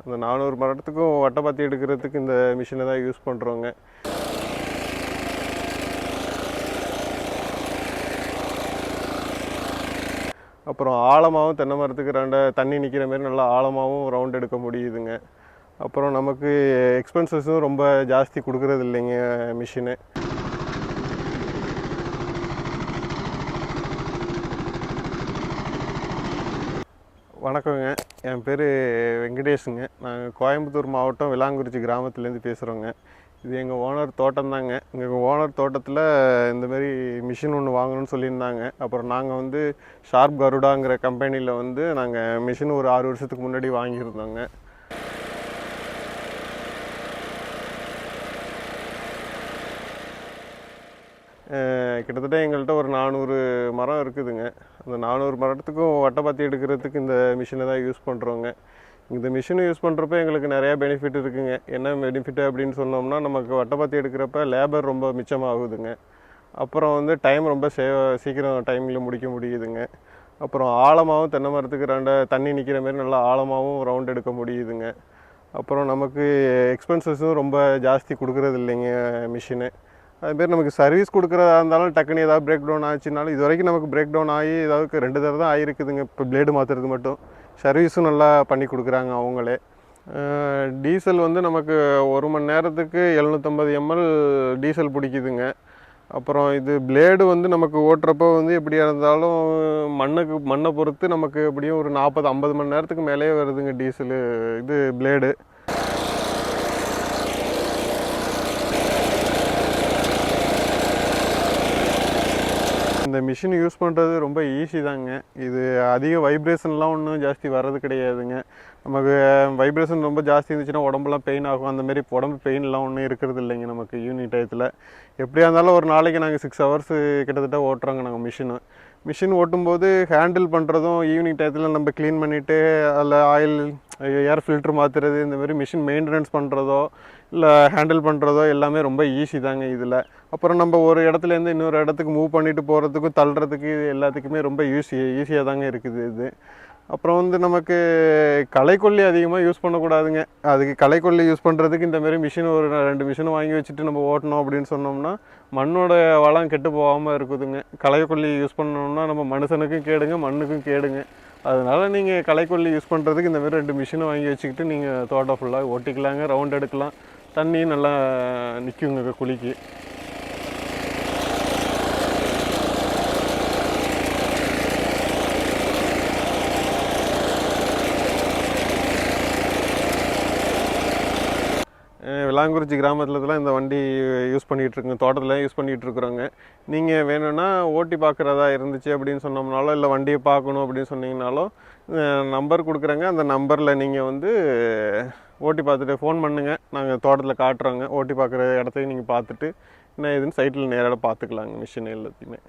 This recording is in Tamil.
அந்த நானூறு மரத்துக்கும் வட்டைப்பாத்தி எடுக்கிறதுக்கு இந்த மிஷினை தான் யூஸ் பண்ணுறோங்க அப்புறம் ஆழமாகவும் தென்னை மரத்துக்கு ரெண்ட தண்ணி நிற்கிற மாதிரி நல்லா ஆழமாகவும் ரவுண்ட் எடுக்க முடியுதுங்க. அப்புறம் நமக்கு எக்ஸ்பென்சஸும் ரொம்ப ஜாஸ்தி கொடுக்கறது இல்லைங்க மிஷினு வணக்கங்க. என் பேர் வெங்கடேஷுங்க. நாங்கள் கோயம்புத்தூர் மாவட்டம் விலாங்குறிச்சி கிராமத்துலேருந்து பேசுகிறோங்க இது எங்கள் ஓனர் தோட்டம் தாங்க எங்கள் ஓனர் தோட்டத்தில் இந்தமாரி மிஷின் ஒன்று வாங்கணும்னு சொல்லியிருந்தாங்க. அப்புறம் நாங்கள் வந்து ஷார்ப் கருடாங்கிற கம்பெனியில் வந்து நாங்கள் மிஷின் ஒரு ஆறு வருஷத்துக்கு முன்னாடி வாங்கியிருந்தோங்க. கிட்டத்தட்ட எங்கள்கிட்ட ஒரு நானூறு மரம் இருக்குதுங்க. அந்த நானூறு மரத்துக்கும் வட்டப்பாத்தி எடுக்கிறதுக்கு இந்த மிஷினை தான் யூஸ் பண்ணுறோங்க இந்த மிஷினை யூஸ் பண்ணுறப்ப எங்களுக்கு நிறையா பெனிஃபிட் இருக்குதுங்க என்ன பெனிஃபிட் அப்படின்னு சொன்னோம்னா நமக்கு வட்டப்பாத்தி எடுக்கிறப்ப லேபர் ரொம்ப மிச்சமாகுதுங்க. அப்புறம் வந்து டைம் ரொம்ப சேவ் சீக்கிரம் டைமில் முடிக்க முடியுதுங்க. அப்புறம் ஆழமாகவும் தென்னை மரத்துக்கு ரெண்ட தண்ணி நிற்கிற மாதிரி நல்லா ஆழமாகவும் ரவுண்ட் எடுக்க முடியுதுங்க. அப்புறம் நமக்கு எக்ஸ்பென்சஸும் ரொம்ப ஜாஸ்தி கொடுக்குறது இல்லைங்க மிஷினு. அதுமாரி நமக்கு சர்வீஸ் கொடுக்குறதா இருந்தாலும் டக்குன்னு ஏதாவது பிரேக் டவுன் ஆச்சுனாலும் இது வரைக்கும் நமக்கு பிரேக் டவுன் ஆகி ஏதாவது ரெண்டு தடவை தான் ஆகிருக்குதுங்க இப்போ பிளேடு மாற்றுறது மட்டும். சர்வீஸும் நல்லா பண்ணி கொடுக்குறாங்க அவங்களே. டீசல் வந்து நமக்கு ஒரு மணி நேரத்துக்கு எழுநூற்றம்பது எம்எல் டீசல் பிடிக்குதுங்க. அப்புறம் இது பிளேடு வந்து நமக்கு ஓட்டுறப்போ வந்து எப்படியா இருந்தாலும் மண்ணுக்கு மண்ணை பொறுத்து நமக்கு எப்படியும் ஒரு நாற்பது ஐம்பது மணி நேரத்துக்கு மேலேயே வருதுங்க டீசலு இது பிளேடு இந்த மிஷின் யூஸ் பண்ணுறது ரொம்ப ஈஸி தாங்க. இது அதிக வைப்ரேஷன்லாம் ஒன்றும் ஜாஸ்தி வர்றது கிடையாதுங்க. நமக்கு வைப்ரேஷன் ரொம்ப ஜாஸ்தி இருந்துச்சுன்னா உடம்புலாம் பெயின் ஆகும். அந்தமாரி உடம்பு பெயின்லாம் ஒன்றும் இருக்கிறது இல்லைங்க நமக்கு ஈவினிங் டயத்தில் எப்படியா இருந்தாலும் ஒரு நாளைக்கு நாங்கள் சிக்ஸ் ஹவர்ஸ் கிட்டத்தட்ட ஓட்டுறோங்க நாங்கள் மிஷினு மிஷின் ஓட்டும்போது ஹேண்டில் பண்ணுறதும் ஈவினிங் டயத்தில் நம்ம க்ளீன் பண்ணிவிட்டு அதில் ஆயில் ஏர் ஃபில்ட்ரு மாற்றுறது இந்தமாரி மிஷின் மெயின்டெனன்ஸ் பண்ணுறதோ இல்லை ஹேண்டில் பண்ணுறதோ எல்லாமே ரொம்ப ஈஸி தாங்க இதில். அப்புறம் நம்ம ஒரு இடத்துலேருந்து இன்னொரு இடத்துக்கு மூவ் பண்ணிட்டு போகிறதுக்கும் தள்ளுறதுக்கு இது எல்லாத்துக்குமே ரொம்ப ஈஸி ஈஸியாக தாங்க இருக்குது இது. அப்புறம் வந்து நமக்கு களைக்கொல்லி அதிகமாக யூஸ் பண்ணக்கூடாதுங்க. அதுக்கு களைக்கொல்லி யூஸ் பண்ணுறதுக்கு இந்தமாரி மிஷின் ஒரு ரெண்டு மிஷின் வாங்கி வச்சுட்டு நம்ம ஓட்டணும் அப்படின்னு சொன்னோம்னா மண்ணோட வளம் கெட்டு போகாமல் இருக்குதுங்க. களைக்கொல்லி யூஸ் பண்ணோம்னா நம்ம மனுஷனுக்கும் கேடுங்க மண்ணுக்கும் கேடுங்க. அதனால் நீங்கள் களைக்கொல்லி யூஸ் பண்ணுறதுக்கு இந்த மாதிரி ரெண்டு மிஷினை வாங்கி வச்சுக்கிட்டு நீங்கள் தோட்டம் ஃபுல்லாக ஓட்டிக்கலாங்க ரவுண்ட் எடுக்கலாம். தண்ணியும் நல்லா நிற்குங்க குழிக்கு. விளாங்குறிச்சி கிராமத்தில் தான் இந்த வண்டி யூஸ் பண்ணிகிட்டு இருக்குங்க. தோட்டத்தில் யூஸ் பண்ணிகிட்டு இருக்கிறோங்க நீங்கள் வேணும்னா ஓட்டி பார்க்குறதா இருந்துச்சு அப்படின்னு சொன்னோம்னாலோ இல்லை வண்டியை பார்க்கணும் அப்படின்னு சொன்னீங்கனாலோ நம்பர் கொடுக்குறேங்க. அந்த நம்பரில் நீங்கள் வந்து ஓட்டி பார்த்துட்டு ஃபோன் பண்ணுங்கள் நாங்கள் தோட்டத்தில் காட்டுறோங்க. ஓட்டி பார்க்குற இடத்தையும் நீங்கள் பார்த்துட்டு என்ன ஏதுன்னு சைட்டில் நேராக பார்த்துக்கலாங்க. மிஷின் எல்லாத்தையுமே.